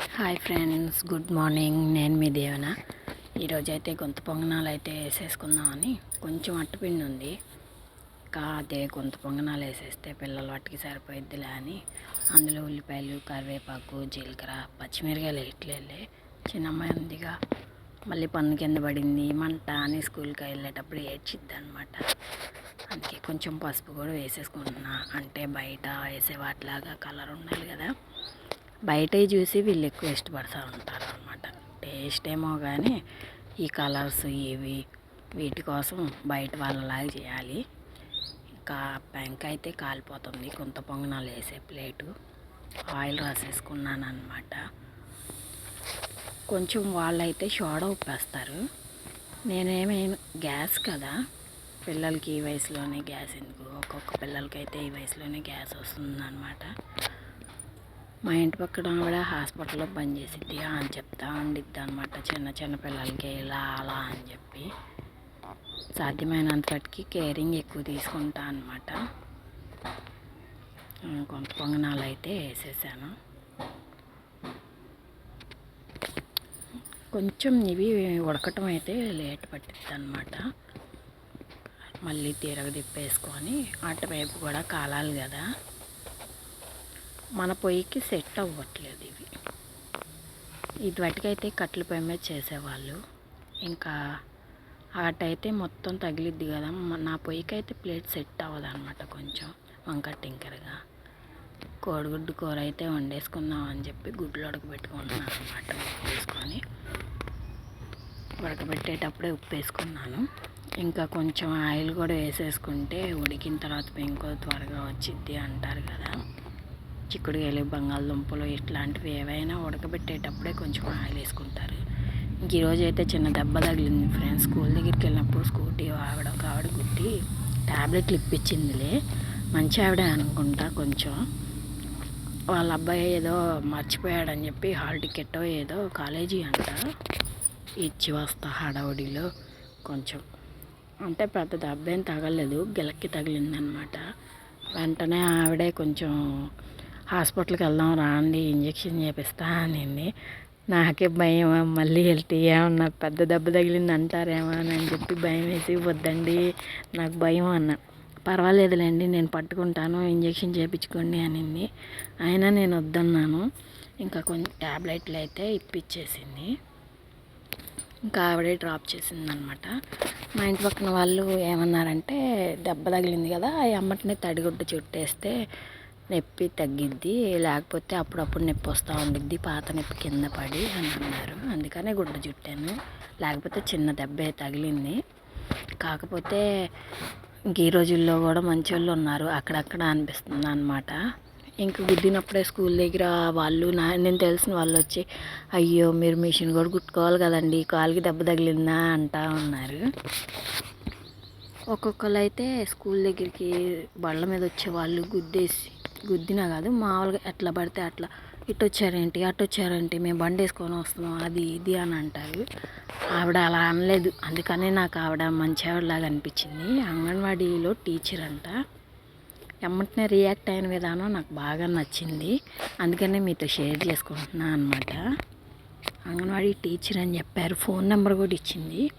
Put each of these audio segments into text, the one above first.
Hi friends good morning. నేను మీ దేవన. ఈరోజు అయితే గొంతు పొంగనాలు అయితే వేసేసుకుందామని. కొంచెం అట్టుపిండి ఉంది. ఇంకా అదే గొంత పొంగనాలు వేసేస్తే పిల్లల వాటికి సరిపోయిద్దిలే అని. అందులో ఉల్లిపాయలు కరివేపాకు జీలకర్ర పచ్చిమిరకాయలు వేయట్లేదులే. చిన్న అమ్మాయి ఉందిగా. మళ్ళీ పన్ను కింద పడింది. మంట అని స్కూల్కి వెళ్ళేటప్పుడు ఏడ్చిద్ది అనమాట అందుకే కొంచెం పసుపు కూడా వేసేసుకుంటున్నా. అంటే బయట వేసే వాటిలాగా కలర్ ఉండాలి కదా. బయట చూసి వీళ్ళు ఎక్కువ ఇష్టపడుతూ ఉంటారు అనమాట టేస్ట్ ఏమో కానీ ఈ కలర్స్ ఇవి వీటి కోసం బయట వాళ్ళలాగా చేయాలి. ఇంకా పెంక అయితే కాలిపోతుంది. కొంత పొంగనాలు వేసే ప్లేటు. ఆయిల్ రాసేసుకున్నాను అనమాట కొంచెం వాళ్ళైతే షోడ ఉప్పేస్తారు. నేనేమీ గ్యాస్ కదా. పిల్లలకి ఈ వయసులోనే గ్యాస్ ఎందుకు? ఒక్కొక్క పిల్లలకైతే ఈ వయసులోనే గ్యాస్ వస్తుంది అనమాట మా ఇంటి పక్కన ఆవిడ హాస్పిటల్లో పనిచేసిద్ది అని చెప్తా ఉండిద్ది అనమాట చిన్న చిన్న పిల్లలకి ఇలా అలా అని చెప్పి సాధ్యమైనంతటికి కేరింగ్ ఎక్కువ తీసుకుంటా అనమాట కొంత పొంగనాలు అయితే వేసేసాను. కొంచెం ఇవి ఉడకటం అయితే లేట్ పట్టిద్ది అనమాట మళ్ళీ తీరగ తిప్పేసుకొని అటువైపు కూడా కాలాలి కదా. మన పొయ్యికి సెట్ అవ్వట్లేదు ఇవి. ఇదివరకైతే కట్టెల పొయ్యి మీద చేసేవాళ్ళు. ఇంకా అటైతే మొత్తం తగిలిద్ది కదా. నా పొయ్యికి అయితే ప్లేట్ సెట్ అవ్వదు అనమాట కొంచెం. వంక టింకరగా. కోడిగుడ్డు కూర అయితే వండేసుకుందాం అని చెప్పి గుడ్లు ఉడకబెట్టుకుంటున్నాను అనమాట ఉప్పు వేసుకొని ఉడకబెట్టేటప్పుడే ఉప్పు వేసుకున్నాను. ఇంకా కొంచెం ఆయిల్ కూడా వేసేసుకుంటే ఉడికిన తర్వాత ఇంకో త్వరగా వచ్చిద్ది అంటారు కదా. చిక్కుడుకాయలు బంగాళదుంపలు ఇట్లాంటివి ఏవైనా ఉడకబెట్టేటప్పుడే కొంచెం ఆయిల్ వేసుకుంటారు. ఇంక ఈరోజు అయితే చిన్న దెబ్బ తగిలింది ఫ్రెండ్స్. స్కూల్ దగ్గరికి వెళ్ళినప్పుడు స్కూటీ ఆవిడ ఒక ఆవిడ గుట్టి ట్యాబ్లెట్లు ఇప్పించిందిలే. మంచి ఆవిడ అనుకుంటా కొంచెం. వాళ్ళ అబ్బాయి ఏదో మర్చిపోయాడని చెప్పి హాల్ టికెట్ ఏదో కాలేజీ అంట. ఇచ్చి వస్తా హడావుడిలో కొంచెం. అంటే పెద్ద దెబ్బ ఏం తగలేదు గిలక్కి తగిలిందనమాట. వెంటనే ఆవిడే కొంచెం హాస్పిటల్కి వెళ్దాం రాండి ఇంజక్షన్ చేపిస్తా అనింది. నాకే భయం మళ్ళీ వెళ్తే ఏమన్నా పెద్ద దెబ్బ తగిలింది అంటారేమో అని చెప్పి భయం వేసి వద్దండి నాకు భయం అన్న. పర్వాలేదులేండి నేను పట్టుకుంటాను ఇంజక్షన్ చేయించుకోండి అనింది. అయినా నేను వద్దన్నాను. ఇంకా కొంచెం ట్యాబ్లెట్లు అయితే ఇప్పించేసింది ఇంకా ఆవిడే డ్రాప్ చేసిందనమాట. మా ఇంటి పక్కన వాళ్ళు ఏమన్నారంటే దెబ్బ తగిలింది కదా ఆ అమ్మటినే తడిగుడ్డ చుట్టేస్తే నొప్పి తగ్గిద్ది లేకపోతే అప్పుడప్పుడు నొప్పి వస్తూ ఉండిద్ది. పాత నొప్పి కింద పడి అని అన్నారు. అందుకనే గుడ్డ చుట్టాను. లేకపోతే చిన్న దెబ్బే తగిలింది. కాకపోతే ఇంక ఈ రోజుల్లో కూడా మంచి వాళ్ళు ఉన్నారు. అక్కడక్కడ అనిపిస్తుంది అనమాట ఇంక గుద్దినప్పుడే స్కూల్ దగ్గర వాళ్ళు నా నేను తెలిసిన వాళ్ళు వచ్చి అయ్యో మీరు మిషన్ కూడా కుట్టుకోవాలి కదండి. కాలుకి దెబ్బ తగిలిందా? అంటా ఉన్నారు. ఒక్కొక్కరు అయితే స్కూల్ దగ్గరికి బళ్ళ మీద వచ్చే వాళ్ళు గుద్దేసి గుద్దినా కాదు మామూలుగా ఎట్లా పడితే అట్లా. ఇటు వచ్చారేంటి అటు వచ్చారేంటి మేము బండి వేసుకొని వస్తున్నాం అది ఇది అని అంటారు. ఆవిడ అలా అనలేదు. అందుకనే నాకు ఆవిడ మంచి ఆవిడలాగా అనిపించింది. అంగన్వాడీలో టీచర్ అంట. వెంటనే రియాక్ట్ అయిన విధానం నాకు బాగా నచ్చింది. అందుకనే మీతో షేర్ చేసుకుంటున్నాను అనమాట అంగన్వాడీ టీచర్ అని చెప్పారు. ఫోన్ నెంబర్ కూడా ఇచ్చింది.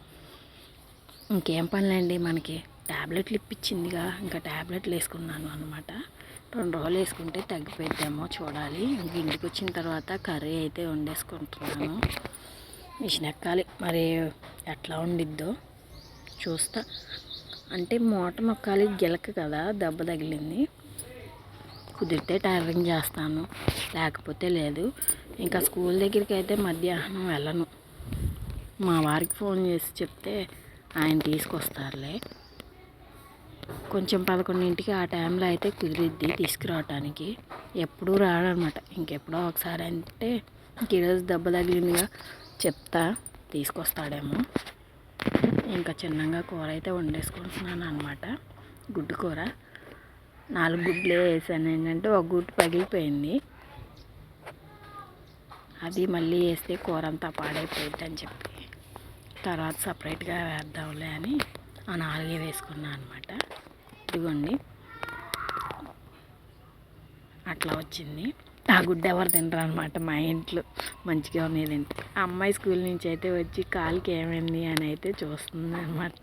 ఇంకేం పనులండి మనకి ట్యాబ్లెట్లు ఇప్పించిందిగా. ఇంకా ట్యాబ్లెట్లు వేసుకున్నాను అనమాట రెండు రోజులు వేసుకుంటే తగ్గిపోయిద్దేమో చూడాలి. ఇంక ఇంటికి వచ్చిన తర్వాత కర్రీ అయితే వండేసుకుంటున్నాను. మిషన్ ఎక్కాలి. మరి ఎట్లా ఉండిద్దో చూస్తా. అంటే మూట మొక్కాలి గిలక కదా దెబ్బ తగిలింది. కుదిరితే టైలరింగ్ చేస్తాను. లేకపోతే లేదు. ఇంకా స్కూల్ దగ్గరికి అయితే మధ్యాహ్నం వెళ్ళను. మా వారికి ఫోన్ చేసి చెప్తే ఆయన తీసుకొస్తారులే. కొంచెం పదకొండింటికి ఆ టైంలో అయితే కుదిరిద్ది తీసుకురావటానికి. ఎప్పుడూ రాడనమాట. ఇంకెప్పుడో ఒకసారి అంటే ఇంక ఈరోజు దెబ్బ తగిలిందిగా చెప్తా. తీసుకొస్తాడేమో. ఇంకా చిన్నగా కూర అయితే వండేసుకుంటున్నాను అనమాట. గుడ్డు కూర. నాలుగు గుడ్లే వేసాను. ఏంటంటే ఒక గుడ్డు పగిలిపోయింది. అది మళ్ళీ వేస్తే కూర అంతా పాడైపోయింది అని చెప్పి. తర్వాత సపరేట్గా వేద్దాంలే అని ఆ నాలుగే వేసుకున్నాను అనమాట ఇదిగోండి. అట్లా వచ్చింది. ఆ గుడ్డ ఎవరు తినరు అనమాట మా ఇంట్లో. మంచిగా ఉన్నది ఆ అమ్మాయి స్కూల్ నుంచి అయితే వచ్చి కాలుకి ఏమైంది అని అయితే చూస్తుంది అనమాట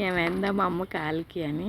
ఏమైందా మా అమ్మ కాలుకి అని.